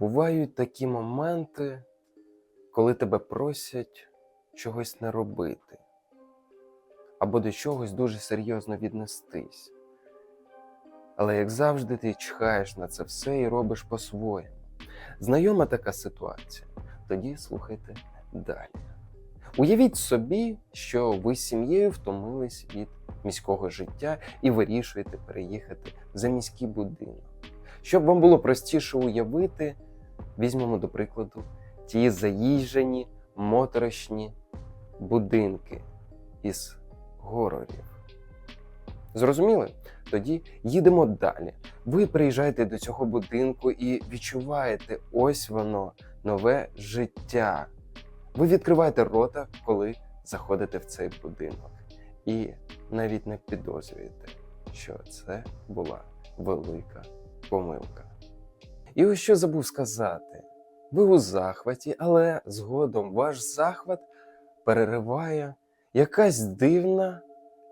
Бувають такі моменти, коли тебе просять чогось не робити, або до чогось дуже серйозно віднестись. Але як завжди, ти чхаєш на це все і робиш по-своєму. Знайома така ситуація. Тоді слухайте далі. Уявіть собі, що ви з сім'єю втомились від міського життя і вирішуєте переїхати в заміський будинок. Щоб вам було простіше уявити, візьмемо до прикладу ті заїжджені моторошні будинки із горорів. Зрозуміли? Тоді їдемо далі. Ви приїжджаєте до цього будинку і відчуваєте ось воно, нове життя. Ви відкриваєте рота, коли заходите в цей будинок, і навіть не підозрюєте, що це була велика помилка. І ось що забув сказати: ви у захваті, але згодом ваш захват перериває якась дивна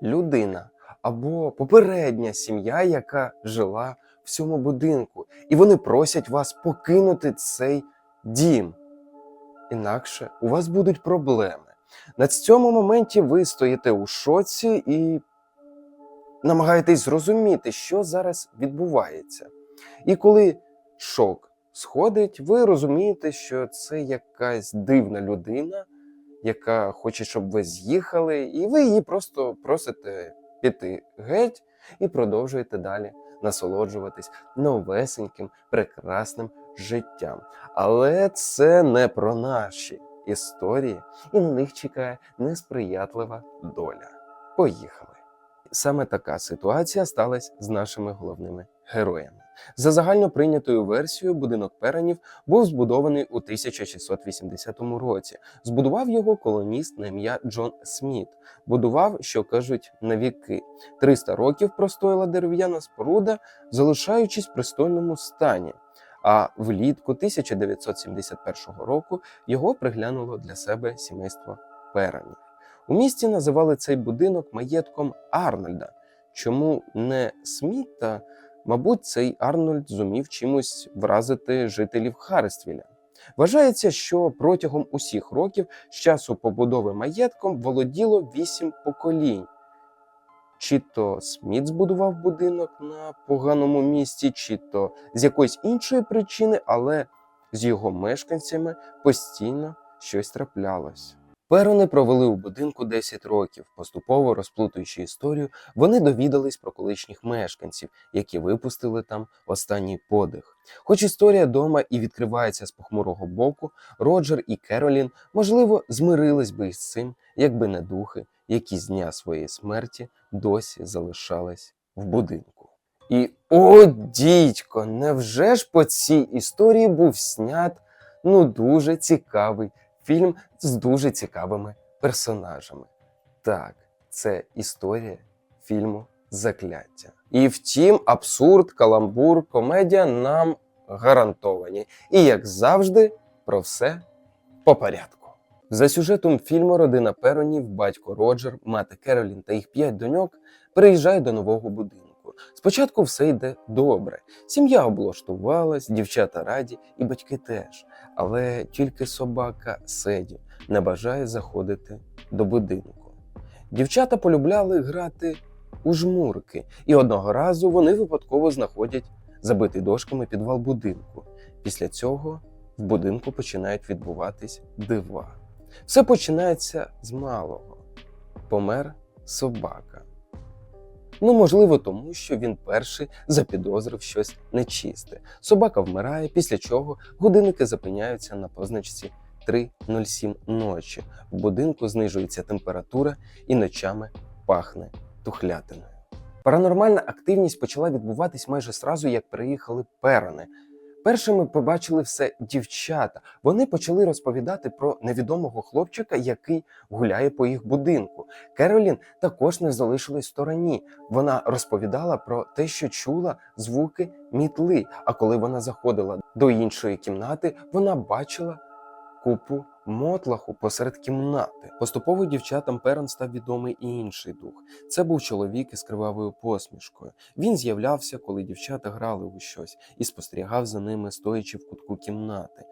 людина або попередня сім'я, яка жила в цьому будинку, і вони просять вас покинути цей дім. Інакше у вас будуть проблеми. На цьому моменті ви стоїте у шоці і намагаєтесь зрозуміти, що зараз відбувається. І коли шок сходить, ви розумієте, що це якась дивна людина, яка хоче, щоб ви з'їхали, і ви її просто просите піти геть і продовжуєте далі насолоджуватись новесеньким, прекрасним життям. Але це не про наші історії, і на них чекає несприятлива доля. Поїхали. Саме така ситуація сталася з нашими головними героями. За загально прийнятою версією, будинок Перенів був збудований у 1680 році. Збудував його колоніст на ім'я Джон Сміт. Будував, що кажуть, на віки. 300 років простояла дерев'яна споруда, залишаючись в пристойному стані. А влітку 1971 року його приглянуло для себе сімейство Перенів. У місті називали цей будинок маєтком Арнольда. Чому не Сміта? Мабуть, цей Арнольд зумів чимось вразити жителів Харствіля. Вважається, що протягом усіх років з часу побудови маєтком володіло вісім поколінь. Чи то Сміт збудував будинок на поганому місці, чи то з якоїсь іншої причини, але з його мешканцями постійно щось траплялось. Перони провели у будинку 10 років, поступово розплутуючи історію, вони довідались про колишніх мешканців, які випустили там останній подих. Хоч історія дома і відкривається з похмурого боку, Роджер і Керолін, можливо, змирились би із цим, якби не духи, які з дня своєї смерті досі залишались в будинку. І о, дідько, невже ж по цій історії був снят ну дуже цікавий фільм з дуже цікавими персонажами. Так, це історія фільму Закляття. І втім, абсурд, каламбур, комедія нам гарантовані. І як завжди, про все по порядку. За сюжетом фільму родина Перонів, батько Роджер, мати Керолін та їх п'ять доньок переїжджають до нового будинку. Спочатку все йде добре. Сім'я облаштувалась, дівчата раді, і батьки теж. Але тільки собака Седі не бажає заходити до будинку. Дівчата полюбляли грати у жмурки, і одного разу вони випадково знаходять забитий дошками підвал будинку. Після цього в будинку починають відбуватись дива. Все починається з малого. Помер собака. Ну, можливо, тому що він перший запідозрив щось нечисте. Собака вмирає, після чого годинники зупиняються на позначці 3.07 ночі. В будинку знижується температура і ночами пахне тухлятиною. Паранормальна активність почала відбуватись майже зразу, як приїхали перони. Першими побачили все дівчата. Вони почали розповідати про невідомого хлопчика, який гуляє по їх будинку. Керолін також не залишилась в стороні. Вона розповідала про те, що чула звуки мітли. А коли вона заходила до іншої кімнати, вона бачила купу мотлаху посеред кімнати. Поступово дівчатам Перон став відомий і інший дух. Це був чоловік із кривавою посмішкою. Він з'являвся, коли дівчата грали у щось, і спостерігав за ними, стоячи в кутку кімнати.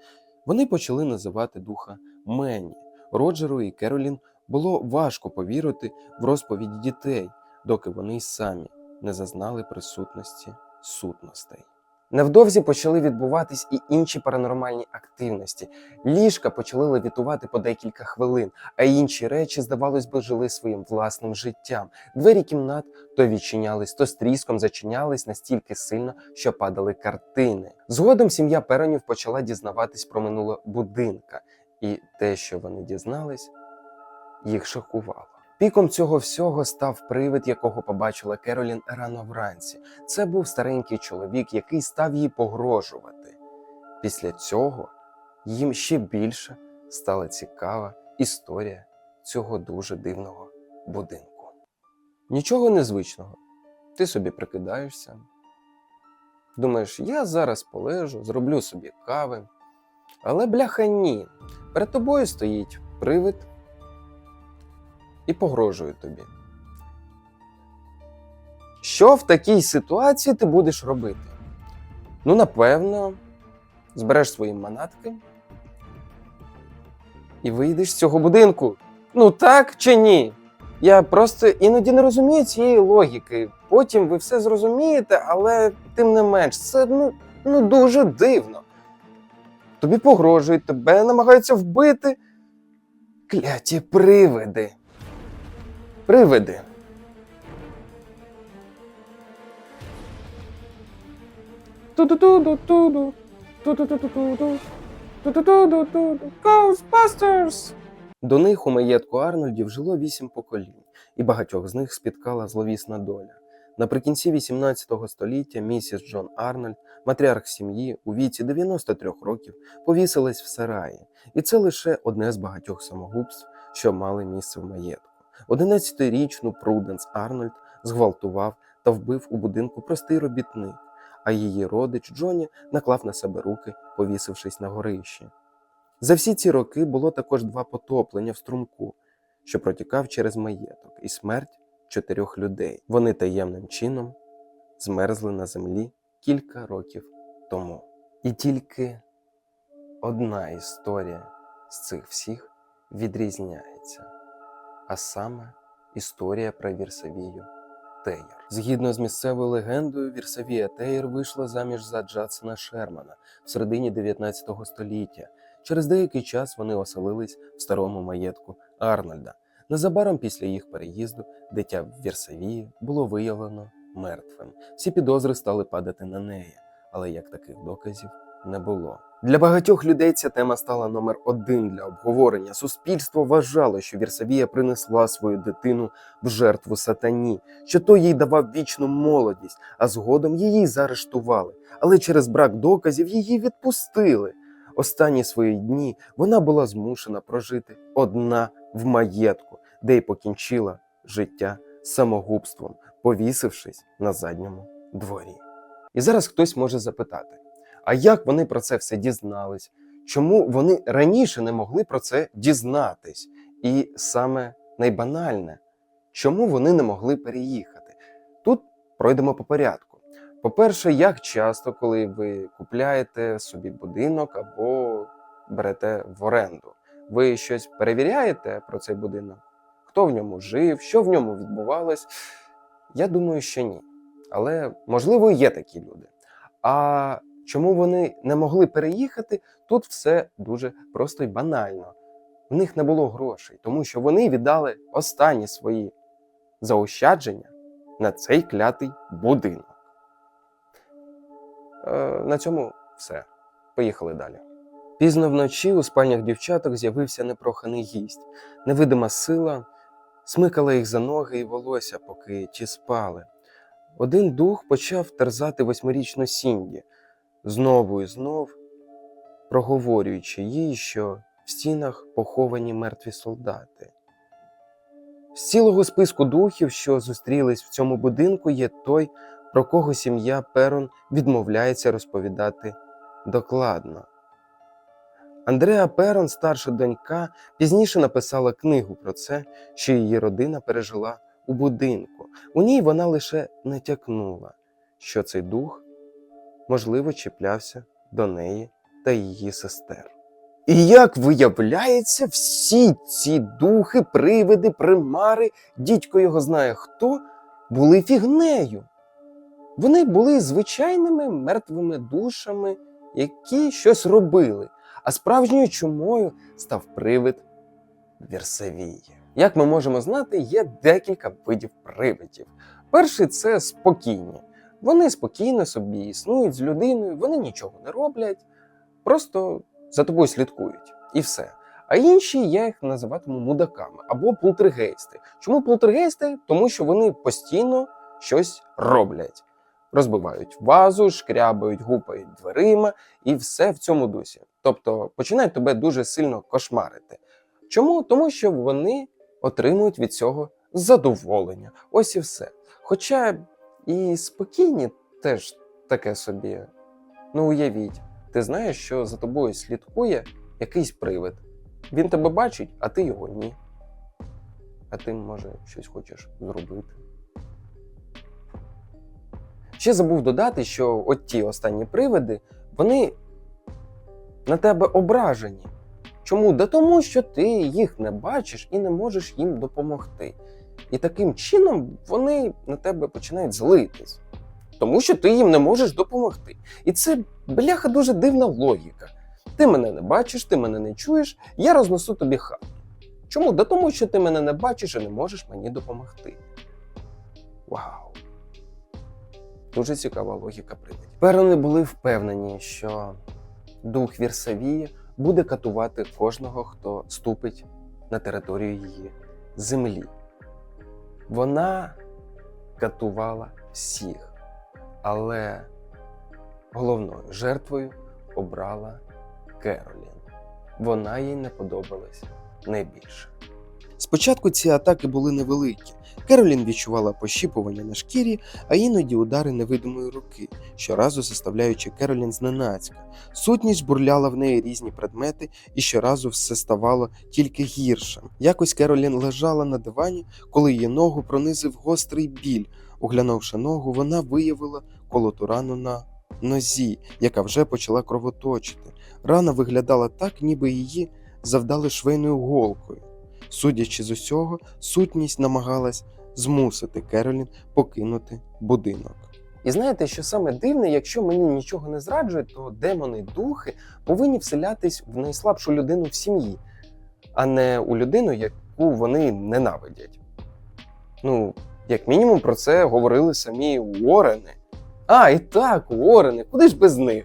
Вони почали називати духа Менні. Роджеру і Керолін було важко повірити в розповіді дітей, доки вони й самі не зазнали присутності сутностей. Невдовзі почали відбуватись і інші паранормальні активності. Ліжка почали левітувати по декілька хвилин, а інші речі, здавалось би, жили своїм власним життям. Двері кімнат то відчинялись, то з тріском зачинялись настільки сильно, що падали картини. Згодом сім'я Перонів почала дізнаватись про минуле будинка, і те, що вони дізнались, їх шокувало. Піком цього всього став привид, якого побачила Керолін рано вранці. Це був старенький чоловік, який став їй погрожувати. Після цього їм ще більше стала цікава історія цього дуже дивного будинку. Нічого незвичного. Ти собі прикидаєшся. Думаєш, я зараз полежу, зроблю собі кави. Але бляха ні. Перед тобою стоїть привид і погрожує тобі. Що в такій ситуації ти будеш робити? Ну, напевно, збереш свої манатки і вийдеш з цього будинку. Ну так чи ні? Я просто іноді не розумію цієї логіки. Потім ви все зрозумієте, але тим не менш, це ну, ну дуже дивно. Тобі погрожують, тебе намагаються вбити. Кляті привиди. Привиди. Ту-ду-ду-ду-ду-ду. Ту-ду-ду-ду-ду-ду. Ту-ду-ду-ду-ду. Ghostbusters! До них у маєтку Арнольдів жило вісім поколінь, і багатьох з них спіткала зловісна доля. Наприкінці 18 століття місіс Джон Арнольд, матріарх сім'ї, у віці 93 років повісилась в сараї, і це лише одне з багатьох самогубств, що мали місце в маєтку. 11-річну Пруденс Арнольд зґвалтував та вбив у будинку простий робітник, а її родич Джоні наклав на себе руки, повісившись на горищі. За всі ці роки було також два потоплення в струмку, що протікав через маєток, і смерть чотирьох людей. Вони таємним чином змерзли на землі кілька років тому. І тільки одна історія з цих всіх відрізняється, а саме історія про Вірсавію Тейер. Згідно з місцевою легендою, Вірсавія Тейер вийшла заміж за Джадсона Шермана в середині 19 століття. Через деякий час вони оселились в старому маєтку Арнольда. Незабаром після їх переїзду дитя в Вірсавії було виявлено мертвим. Всі підозри стали падати на неї, але як таких доказів не було. Для багатьох людей ця тема стала номер один для обговорення. Суспільство вважало, що Вірсавія принесла свою дитину в жертву сатані, що той їй давав вічну молодість, а згодом її заарештували. Але через брак доказів її відпустили. Останні свої дні вона була змушена прожити одна в маєтку, де й покінчила життя самогубством, повісившись на задньому дворі. І зараз хтось може запитати: а як вони про це все дізнались? Чому вони раніше не могли про це дізнатись? І саме найбанальне, чому вони не могли переїхати? Тут пройдемо по порядку. По-перше, як часто, коли ви купляєте собі будинок або берете в оренду, ви щось перевіряєте про цей будинок? Хто в ньому жив, що в ньому відбувалось? Я думаю, що ні. Але можливо є такі люди. А чому вони не могли переїхати? Тут все дуже просто і банально. В них не було грошей, тому що вони віддали останні свої заощадження на цей клятий будинок. Е, на цьому все. Поїхали далі. Пізно вночі у спальнях дівчаток з'явився непроханий гість. Невидима сила смикала їх за ноги і волосся, поки ті спали. Один дух почав терзати восьмирічну Сінді, знову і знов проговорюючи їй, що в стінах поховані мертві солдати. З цілого списку духів, що зустрілись в цьому будинку, є той, про кого сім'я Перон відмовляється розповідати докладно. Андреа Перон, старша донька, пізніше написала книгу про це, що її родина пережила у будинку. У ній вона лише натякнула, що цей дух, можливо, чіплявся до неї та її сестер. І як виявляється, всі ці духи, привиди, примари, дідько його знає хто, були фігнею. Вони були звичайними мертвими душами, які щось робили, а справжньою чумою став привид Вірсавії. Як ми можемо знати, є декілька видів привидів. Перший це спокійні. Вони спокійно собі існують з людиною, вони нічого не роблять, просто за тобою слідкують і все. А інші я їх називатиму мудаками або полтергейсти. Чому полтергейсти? Тому що вони постійно щось роблять. Розбивають вазу, шкрябають, гупають дверима і все в цьому дусі. Тобто починають тебе дуже сильно кошмарити. Чому? Тому що вони отримують від цього задоволення. Ось і все. Хоча і спокійні теж таке собі. Ну уявіть, ти знаєш, що за тобою слідкує якийсь привид. Він тебе бачить, а ти його ні. А ти, може, щось хочеш зробити. Ще забув додати, що от ті останні привиди, вони на тебе ображені. Чому? Да тому, що ти їх не бачиш і не можеш їм допомогти. І таким чином вони на тебе починають злитись. Тому що ти їм не можеш допомогти. І це, бляха, дуже дивна логіка. Ти мене не бачиш, ти мене не чуєш, я рознесу тобі хату. Чому? Да тому, що ти мене не бачиш і не можеш мені допомогти. Вау! Дуже цікава логіка привидів. Тепер вони були впевнені, що дух Вірсавії буде катувати кожного, хто ступить на територію її землі. Вона катувала всіх, але головною жертвою обрала Керолін. Вона їй не подобалась найбільше. Спочатку ці атаки були невеликі. Керолін відчувала пощіпування на шкірі, а іноді удари невидимої руки, щоразу заставляючи Керолін зненацька. Сутність бурляла в неї різні предмети, і щоразу все ставало тільки гіршим. Якось Керолін лежала на дивані, коли її ногу пронизив гострий біль. Оглянувши ногу, вона виявила колоту рану на нозі, яка вже почала кровоточити. Рана виглядала так, ніби її завдали швейною голкою. Судячи з усього, сутність намагалась змусити Керолін покинути будинок. І знаєте, що саме дивне, якщо мені нічого не зраджує, то демони духи повинні вселятись в найслабшу людину в сім'ї, а не у людину, яку вони ненавидять. Ну, як мінімум, про це говорили самі Уорени. А, і так, Уорени, куди ж без них?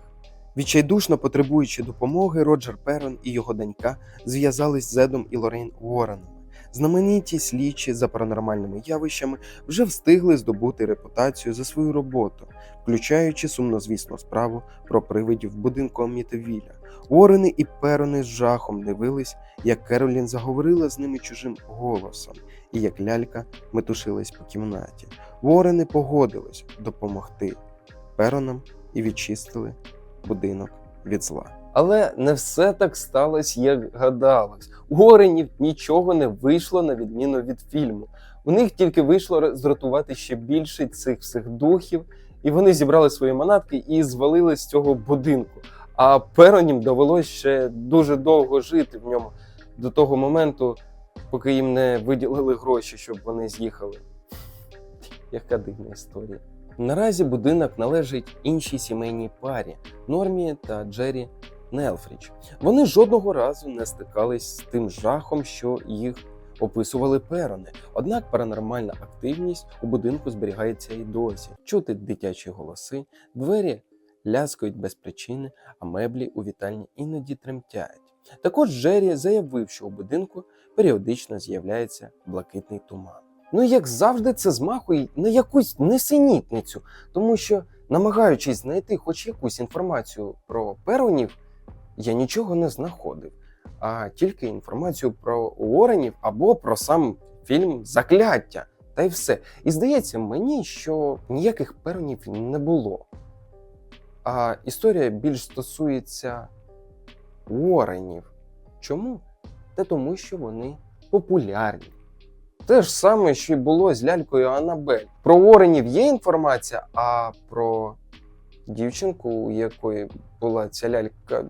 Відчайдушно потребуючи допомоги, Роджер Перон і його донька зв'язались з Едом і Лорейн Уоренами. Знамениті слідчі за паранормальними явищами вже встигли здобути репутацію за свою роботу, включаючи сумнозвісну справу про привидів будинку Амітовіля. Уорени і Перони з жахом дивились, як Керолін заговорила з ними чужим голосом, і як лялька метушилась по кімнаті. Уорени погодились допомогти Перонам і відчистили будинок від зла. Але не все так сталося, як гадалось. У Оренів нічого не вийшло на відміну від фільму. У них тільки вийшло зрятувати ще більше цих всіх духів, і вони зібрали свої манатки і звалили з цього будинку. А Перонім довелося ще дуже довго жити в ньому до того моменту, поки їм не виділили гроші, щоб вони з'їхали. Яка дивна історія. Наразі будинок належить іншій сімейній парі Нормі та Джері Нелфріч. Вони жодного разу не стикались з тим жахом, що їх описували перони. Однак паранормальна активність у будинку зберігається і досі. Чути дитячі голоси, двері ляскають без причини, а меблі у вітальні іноді тремтять. Також Джері заявив, що у будинку періодично з'являється блакитний туман. Ну, як завжди, це змахує на якусь несенітницю, тому що, намагаючись знайти хоч якусь інформацію про перонів, я нічого не знаходив, а тільки інформацію про Уоренів або про сам фільм Закляття. Та й все. І здається мені, що ніяких перонів не було. А історія більш стосується Уорренів. Чому? Та тому, що вони популярні. Те ж саме, що й було з лялькою Анабель. Про Уорренів є інформація, а про дівчинку, у якої була ця лялька.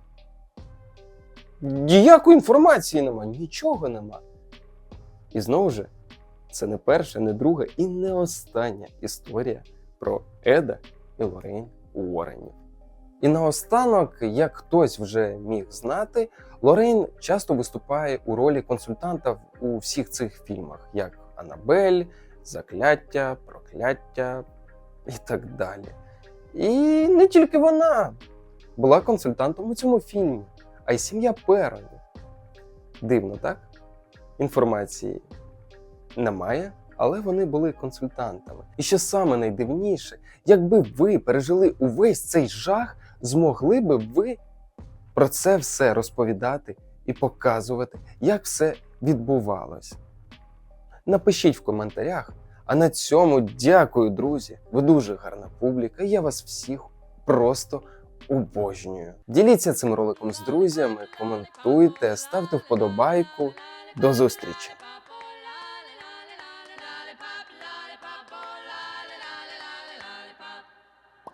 Ніякої інформації нема, нічого нема. І знову ж, це не перша, не друга і не остання історія про Еда і Лорейн Уорренів. І наостанок, як хтось вже міг знати, Лорейн часто виступає у ролі консультанта у всіх цих фільмах, як Анабель, Закляття, Прокляття і так далі. І не тільки вона була консультантом у цьому фільмі, а й сім'я Перонів. Дивно, так? Інформації немає, але вони були консультантами. І що саме найдивніше, якби ви пережили увесь цей жах, змогли би ви про це все розповідати і показувати, як все відбувалось. Напишіть в коментарях. А на цьому дякую, друзі. Ви дуже гарна публіка. Я вас всіх просто обожнюю. Діліться цим роликом з друзями, коментуйте, ставте вподобайку. До зустрічі!